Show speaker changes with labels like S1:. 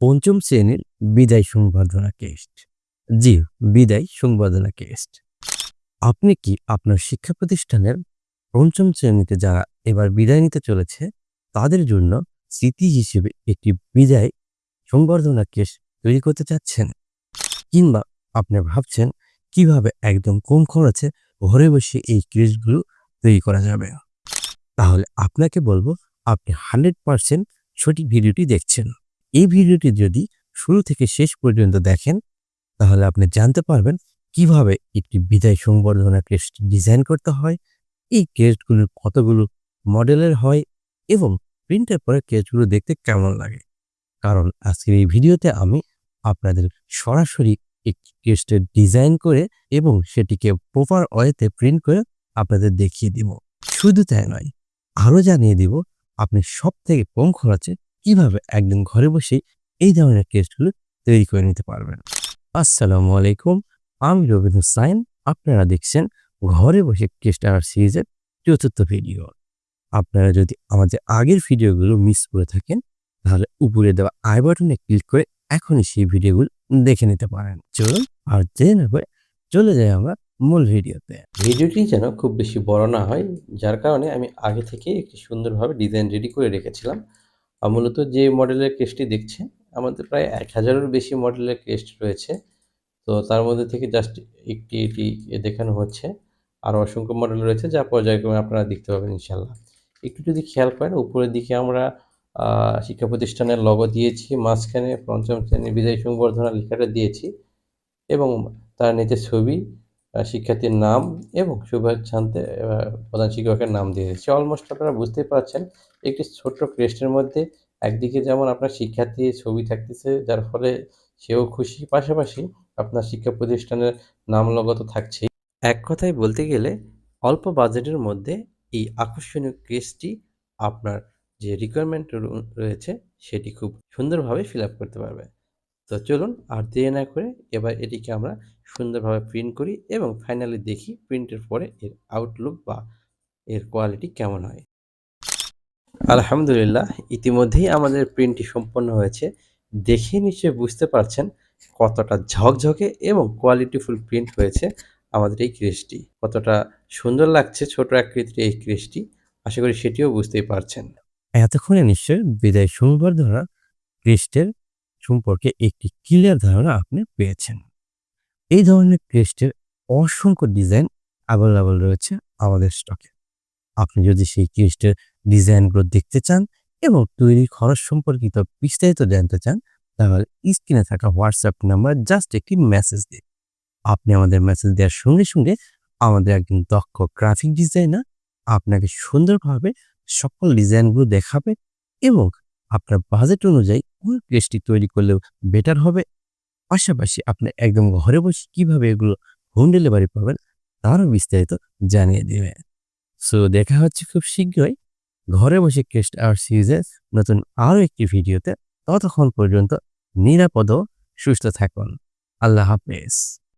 S1: পঞ্চম শ্রেণির বিদায় সংবর্ধনা কেস্ট জি, বিদায় সংবর্ধনা কেস্ট আপনি কি আপনার শিক্ষা প্রতিষ্ঠানের পঞ্চম শ্রেণীতে যারা এবার বিদায় নিতে চলেছে, তাদের জন্য স্মৃতি হিসেবে একটি বিদায় সংবর্ধনা কেস তৈরি করতে চাচ্ছেন? কিংবা আপনি ভাবছেন কীভাবে একদম কম খরচে ঘরে বসে এই কেসগুলো তৈরি করা যাবে? তাহলে আপনাকে বলব, আপনি হান্ড্রেড পার্সেন্ট সঠিক ভিডিওটি দেখছেন। এই ভিডিওটি যদি শুরু থেকে শেষ পর্যন্ত দেখেন, তাহলে আপনি জানতে পারবেন কীভাবে একটি বিদায় সংবর্ধনা ক্রেস্ট ডিজাইন করতে হয়, এই ক্রেস্টগুলোর কতগুলো মডেলের হয় এবং প্রিন্টের পরে ক্রেস্টগুলো দেখতে কেমন লাগে। কারণ আজকের এই ভিডিওতে আমি আপনাদের সরাসরি একটি ক্রেস্টের ডিজাইন করে এবং সেটিকে প্রপার ওয়েতে প্রিন্ট করে আপনাদের দেখিয়ে দিব। শুধু তাই নয়, আরও জানিয়ে দিব, আপনি সব থেকে কম খরচে কীভাবে একদম ঘরে বসেই এই ধরনের কেসগুলো তৈরি করে নিতে পারবেন? আসসালামু আলাইকুম, আমি রবীন্দ্র হুসাইন আপনারা দেখছেন ঘরে বসে কেস্টার সিরিজের চতুর্থ ভিডিও। আপনারা যদি আমাদের আগের ভিডিওগুলো মিস করে থাকেন, তাহলে উপরে দেওয়া আই বাটনে ক্লিক করে এখনই সেই ভিডিওগুলো দেখে নিতে পারেন। চলুন আর দেরি না করে চলে যাই আমরা মূল ভিডিওতে।
S2: ভিডিওটি যেন খুব বেশি বড় না হয়, যার কারণে আমি আগে থেকে একটি সুন্দরভাবে ডিজাইন রেডি করে রেখেছিলাম। আর মূলত যে মডেলের কেসটি দেখছে, আমাদের প্রায় এক হাজারেরও বেশি মডেলের কেস্ট রয়েছে। তো তার মধ্যে থেকে জাস্ট একটি এটি দেখানো হচ্ছে। আর অসংখ্য মডেল রয়েছে যা পর্যায়ক্রমে আপনারা দেখতে পাবেন ইনশাল্লাহ একটু যদি খেয়াল করেন, উপরের দিকে আমরা শিক্ষা প্রতিষ্ঠানের লগো দিয়েছি, মাঝখানে পঞ্চম শ্রেণির বিদায় সংবর্ধনা লেখাটা দিয়েছি এবং তার নিচে ছবি শিক্ষার্থীর নাম এবং শুভেচ্ছান্তে প্রধান শিক্ষকের নাম দিয়ে দিয়েছি অলমোস্ট আপনারা বুঝতেই পারছেন, একটি ছোট্ট ক্রেস্টের মধ্যে একদিকে যেমন আপনার শিক্ষার্থীর ছবি থাকতেছে, যার ফলে সেও খুশি, পাশাপাশি আপনার শিক্ষা প্রতিষ্ঠানের নাম লগত থাকছে এক কথায় বলতে গেলে, অল্প বাজেটের মধ্যে এই আকর্ষণীয় ক্রেস্টটি আপনার যে রিকোয়ারমেন্ট রয়েছে, সেটি খুব সুন্দরভাবে ফিল আপ করতে পারবে। তো চলুন আর দেরি না করে এবার এটিকে আমরা সুন্দরভাবে প্রিন্ট করি এবং ফাইনালি দেখি প্রিন্টের পরে এর আউটলুক বা এর কোয়ালিটি কেমন হয়। আলহামদুলিল্লাহ, ইতিমধ্যেই আমাদের প্রিন্টটি সম্পন্ন হয়েছে। দেখে নিশ্চয়ই বুঝতে পারছেন কতটা ঝকঝকে এবং কোয়ালিটিফুল প্রিন্ট হয়েছে আমাদের এই ক্রেসটি কতটা সুন্দর লাগছে ছোট আকৃতির এই ক্রেসটি আশা করি সেটিও বুঝতেই পারছেন।
S1: এতক্ষণে নিশ্চয় বিদায় সংবর্ধনা ক্রেস্টের সম্পর্কে একটি ক্লিয়ার ধারণা আপনি পেয়েছেন। এই ধরনের ক্রেস্টের অসংখ্য ডিজাইন অ্যাভেলেবল রয়েছে আমাদের স্টকে আপনি যদি সেই ক্রেস্টের ডিজাইনগুলো দেখতে চান এবং তৈরি খরচ সম্পর্কিত বিস্তারিত জানতে চান, তাহলে স্ক্রিনে থাকা হোয়াটসঅ্যাপ নাম্বার জাস্ট একটি মেসেজ দিন। আপনি আমাদের মেসেজ দেওয়ার সঙ্গে সঙ্গে আমাদের একজন দক্ষ গ্রাফিক ডিজাইনার আপনাকে সুন্দরভাবে সকল ডিজাইনগুলো দেখাবে এবং আপনার বাজেট অনুযায়ী কোন ক্রেসটি তৈরি করলেও বেটার হবে? পাশাপাশি আপনি একদম ঘরে বসে কীভাবে এগুলো হোম ডেলিভারি পাবেন তারও বিস্তারিত জানিয়ে দেবে সো দেখা হচ্ছে খুব শীঘ্রই। ঘরে বসে কেস্ট আর সিরিজে নতুন আরও একটি ভিডিওতে। ততক্ষণ পর্যন্ত নিরাপদ সুস্থ থাকুন। আল্লাহ হাফেজ।